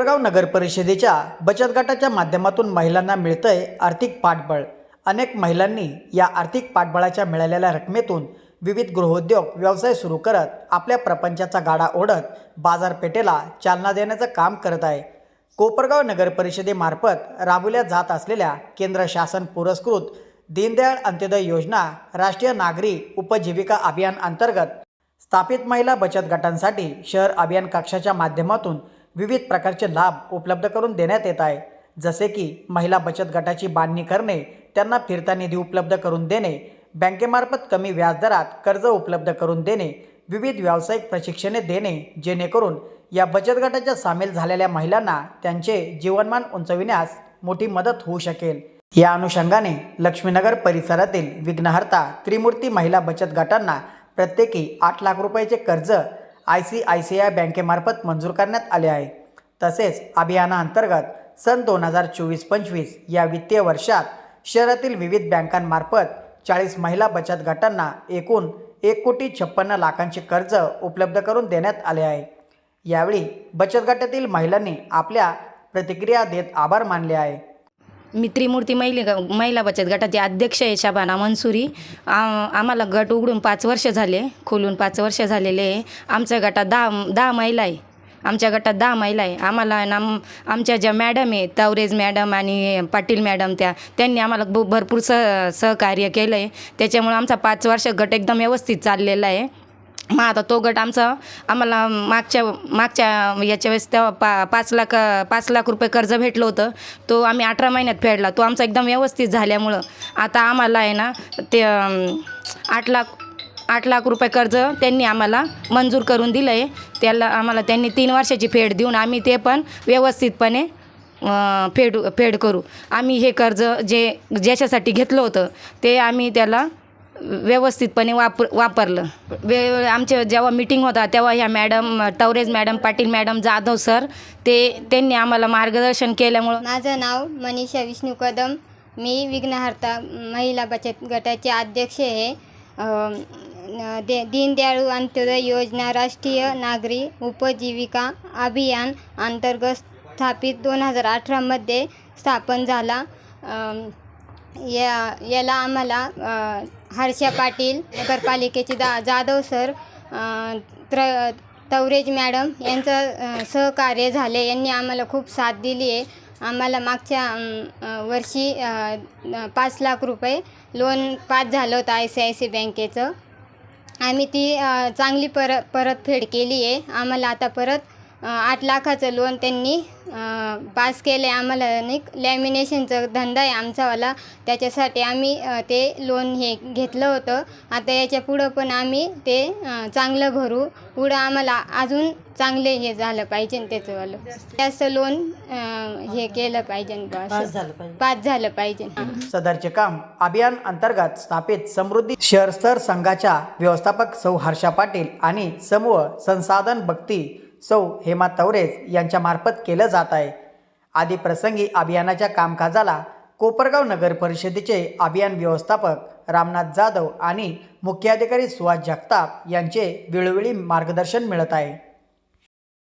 कोपरगाव नगर परिषदेच्या बचत गटाच्या माध्यमातून महिलांना मिळतंय आर्थिक पाठबळ. अनेक महिलांनी या आर्थिक पाठबळाच्या मिळालेल्या रकमेतून विविध गृहोद्योग व्यवसाय सुरू करत आपल्या प्रपंचाचा गाडा ओढत बाजारपेठेला चालना देण्याचं काम करत आहे. कोपरगाव नगर परिषदेमार्फत राबवल्या जात असलेल्या केंद्र शासन पुरस्कृत दीनदयाळ अंत्योदय योजना राष्ट्रीय नागरी उपजीविका अभियान अंतर्गत स्थापित महिला बचत गटांसाठी शहर अभियान कक्षाच्या माध्यमातून विविध प्रकारचे लाभ उपलब्ध करून देण्यात येत आहे. जसे की महिला बचत गटाची बांधणी करणे त्यांना फिरता निधी उपलब्ध करून देणे बँकेमार्फत कमी व्याजदरात कर्ज उपलब्ध करून देणे विविध व्यावसायिक प्रशिक्षणे देणे जेणेकरून या बचत गटाच्या सामील झालेल्या महिलांना त्यांचे जीवनमान उंचविण्यास मोठी मदत होऊ शकेल. या अनुषंगाने लक्ष्मीनगर परिसरातील विघ्नहर्ता त्रिमूर्ती महिला बचत गटांना प्रत्येकी आठ लाख रुपयाचे कर्ज I C I C I बँकेमार्फत मंजूर करण्यात आले आहे. तसेच अभियानाअंतर्गत सन दोन हजार चोवीस पंचवीस या वित्तीय वर्षात शहरातील विविध बँकांमार्फत चाळीस महिला बचत गटांना एकूण एक कोटी छप्पन्न लाखांचे कर्ज उपलब्ध करून देण्यात आले आहे. यावेळी बचत गटातील महिलांनी आपल्या प्रतिक्रिया देत आभार मानले आहे. मी त्रिमूर्ती महिला महिला बचत गटाची अध्यक्ष आहे शाबाना मनसुरी. आम्हाला गट उघडून पाच वर्ष झाले खोलून पाच वर्ष झालेले आहे. आमच्या गटात दहा दहा महिला आहे. आमच्या गटात दहा महिला आहे. आम्हाला ना आमच्या ज्या मॅडम आहे तावरेज मॅडम आणि पाटील मॅडम त्या त्यांनी आम्हाला भरपूर सह सहकार्य केलं आहे त्याच्यामुळं आमचा पाच वर्ष गट एकदम व्यवस्थित चाललेला आहे. मग आता तो गट आमचा आम्हाला मागच्या मागच्या याच्या वेळेस तेव्हा पा पाच लाख पाच लाख रुपये कर्ज भेटलं होतं. तो आम्ही अठरा महिन्यात फेडला. तो आमचा एकदम व्यवस्थित झाल्यामुळं आता आम्हाला आहे ना ते आठ लाख आठ लाख रुपये कर्ज त्यांनी आम्हाला मंजूर करून दिलं आहे त्याला आम्हाला त्यांनी तीन वर्षाची फेड देऊन आम्ही ते पण व्यवस्थितपणे फेड फेड करू. आम्ही हे कर्ज जे ज्याच्यासाठी घेतलं होतं ते आम्ही त्याला व्यवस्थितपणे वापर वापरलं. वे आमच्या जेव्हा मीटिंग होता तेव्हा ह्या madam टवरेज madam Patil madam Jadhav sir ते त्यांनी आम्हाला मार्गदर्शन केल्यामुळं माझं नाव मनीषा विष्णू कदम. मी विघ्नहर्ता महिला बचत गटाचे अध्यक्ष आहे. दे दीनदयाळ अंत्योदय योजना राष्ट्रीय नागरी उपजीविका अभियान अंतर्गत स्थापित दोन हजार अठरामध्ये स्थापन झाला. या याला आम्हाला हर्षा पाटील नगरपालिकेचे जा जाधव सर त्र तवरेज मॅडम यांचं सहकार्य झाले. यांनी आम्हाला खूप साथ दिली आहे. आम्हाला मागच्या वर्षी पाच लाख रुपये लोन पास झालं होतं आय सी आय सी बँकेचं. आम्ही ती चांगली पर परतफेड केली आहे. आम्हाला आता परत आठ लाखाचं लोन त्यांनी पास केलं आहे आम्हाला. नाही लॅमिनेशनचा धंदा आहे आमचावाला. त्याच्यासाठी आम्ही ते लोन हे घेतलं होतं. आता याच्या पुढं पण आम्ही ते चांगलं भरू. पुढं आम्हाला अजून चांगले हे झालं पाहिजे त्याचंवालं. जास्त लोन हे केलं पाहिजे. पास झालं पाहिजे. सदरचे काम अभियान अंतर्गत स्थापित समृद्धी शहर स्तर संघाच्या व्यवस्थापक सौ हर्षा पाटील आणि समूह संसाधन भक्ती सौ हेमा तवरेज यांच्यामार्फत केलं जात आहे. आदी प्रसंगी अभियानाच्या कामकाजाला कोपरगाव नगर परिषदेचे अभियान व्यवस्थापक रामनाथ जाधव आणि मुख्याधिकारी सुहास जगताप यांचे वेळोवेळी मार्गदर्शन मिळत आहे.